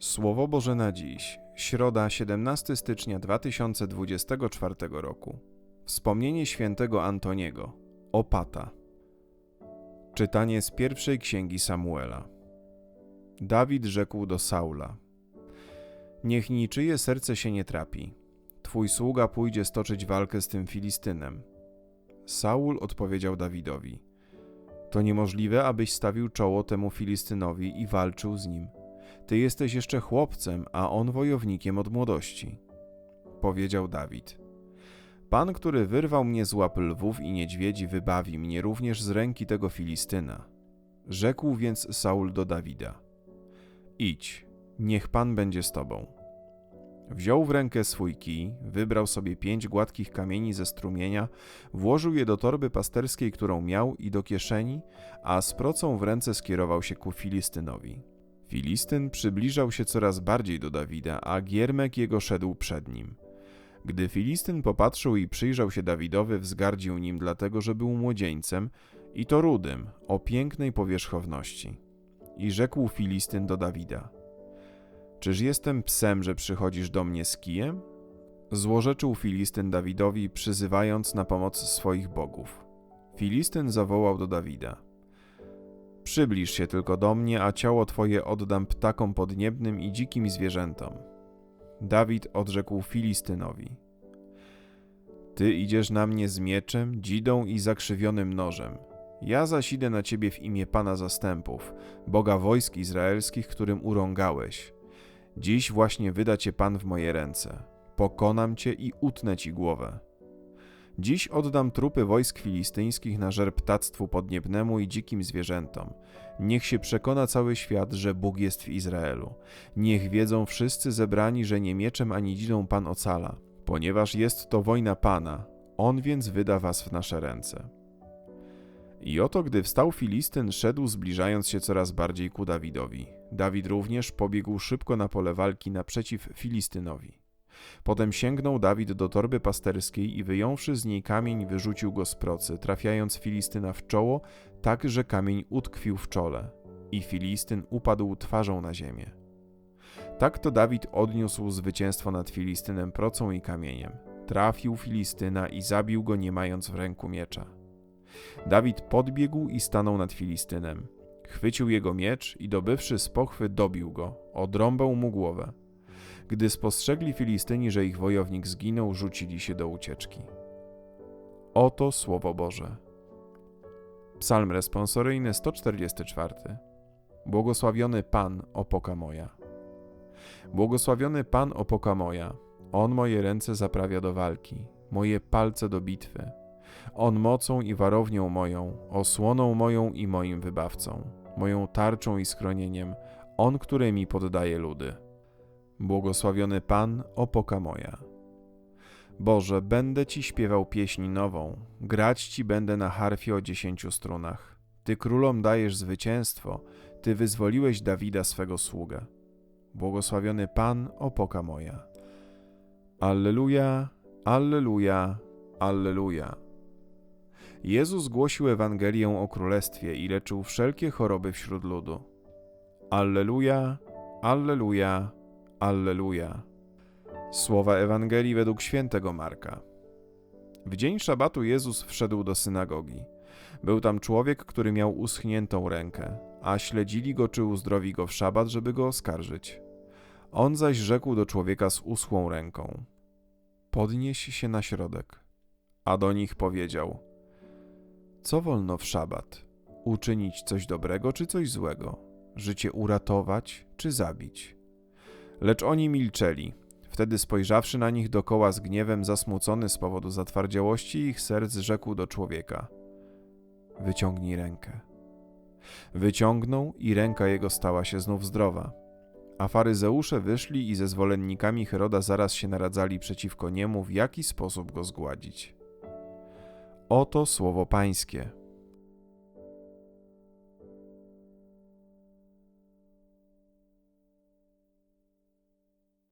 Słowo Boże na dziś, środa 17 stycznia 2024 roku. Wspomnienie świętego Antoniego, Opata. Czytanie z pierwszej księgi Samuela. Dawid rzekł do Saula: Niech niczyje serce się nie trapi. Twój sługa pójdzie stoczyć walkę z tym Filistynem. Saul odpowiedział Dawidowi: To niemożliwe, abyś stawił czoło temu Filistynowi i walczył z nim ty jesteś jeszcze chłopcem, a on wojownikiem od młodości. Powiedział Dawid. Pan, który wyrwał mnie z łap lwów i niedźwiedzi, wybawi mnie również z ręki tego Filistyna. Rzekł więc Saul do Dawida: Idź, niech Pan będzie z tobą. Wziął w rękę swój kij, wybrał sobie pięć gładkich kamieni ze strumienia, włożył je do torby pasterskiej, którą miał, i do kieszeni, a z procą w ręce skierował się ku Filistynowi. Filistyn przybliżał się coraz bardziej do Dawida, a giermek jego szedł przed nim. Gdy Filistyn popatrzył i przyjrzał się Dawidowi, wzgardził nim, dlatego że był młodzieńcem i to rudym, o pięknej powierzchowności. I rzekł Filistyn do Dawida: Czyż jestem psem, że przychodzisz do mnie z kijem? Złorzeczył Filistyn Dawidowi, przyzywając na pomoc swoich bogów. Filistyn zawołał do Dawida – Przybliż się tylko do mnie, a ciało twoje oddam ptakom podniebnym i dzikim zwierzętom. Dawid odrzekł Filistynowi: Ty idziesz na mnie z mieczem, dzidą i zakrzywionym nożem. Ja zaś idę na ciebie w imię Pana zastępów, Boga wojsk izraelskich, którym urągałeś. Dziś właśnie wyda cię Pan w moje ręce. Pokonam cię i utnę ci głowę. Dziś oddam trupy wojsk filistyńskich na żer ptactwu podniebnemu i dzikim zwierzętom. Niech się przekona cały świat, że Bóg jest w Izraelu. Niech wiedzą wszyscy zebrani, że nie mieczem ani dzidą Pan ocala, ponieważ jest to wojna Pana, On więc wyda was w nasze ręce. I oto, gdy wstał Filistyn, szedł zbliżając się coraz bardziej ku Dawidowi. Dawid również pobiegł szybko na pole walki naprzeciw Filistynowi. Potem sięgnął Dawid do torby pasterskiej i wyjąwszy z niej kamień, wyrzucił go z procy, trafiając Filistyna w czoło, tak że kamień utkwił w czole. I Filistyn upadł twarzą na ziemię. Tak to Dawid odniósł zwycięstwo nad Filistynem procą i kamieniem. Trafił Filistyna i zabił go, nie mając w ręku miecza. Dawid podbiegł i stanął nad Filistynem. Chwycił jego miecz i dobywszy z pochwy dobił go, odrąbał mu głowę. Gdy spostrzegli Filistyni, że ich wojownik zginął, rzucili się do ucieczki. Oto Słowo Boże. Psalm responsoryjny 144. Błogosławiony Pan, opoka moja. Błogosławiony Pan, opoka moja. On moje ręce zaprawia do walki, moje palce do bitwy. On mocą i warownią moją, osłoną moją i moim wybawcą, moją tarczą i schronieniem, On, który mi poddaje ludy. Błogosławiony Pan, opoka moja. Boże, będę Ci śpiewał pieśń nową, grać Ci będę na harfie o dziesięciu strunach. Ty królom dajesz zwycięstwo, Ty wyzwoliłeś Dawida swego sługę. Błogosławiony Pan, opoka moja. Alleluja, Alleluja, Alleluja. Jezus głosił Ewangelię o Królestwie i leczył wszelkie choroby wśród ludu. Alleluja, Alleluja, Alleluja. Słowa Ewangelii według świętego Marka. W dzień szabatu Jezus wszedł do synagogi. Był tam człowiek, który miał uschniętą rękę, a śledzili go, czy uzdrowi go w szabat, żeby go oskarżyć. On zaś rzekł do człowieka z uschłą ręką: Podnieś się na środek. A do nich powiedział: Co wolno w szabat? Uczynić coś dobrego czy coś złego? Życie uratować czy zabić? Lecz oni milczeli. Wtedy spojrzawszy na nich dokoła z gniewem, zasmucony z powodu zatwardziałości ich serc, rzekł do człowieka: Wyciągnij rękę. Wyciągnął i ręka jego stała się znów zdrowa. A faryzeusze wyszli i ze zwolennikami Heroda zaraz się naradzali przeciwko niemu, w jaki sposób go zgładzić. Oto słowo Pańskie.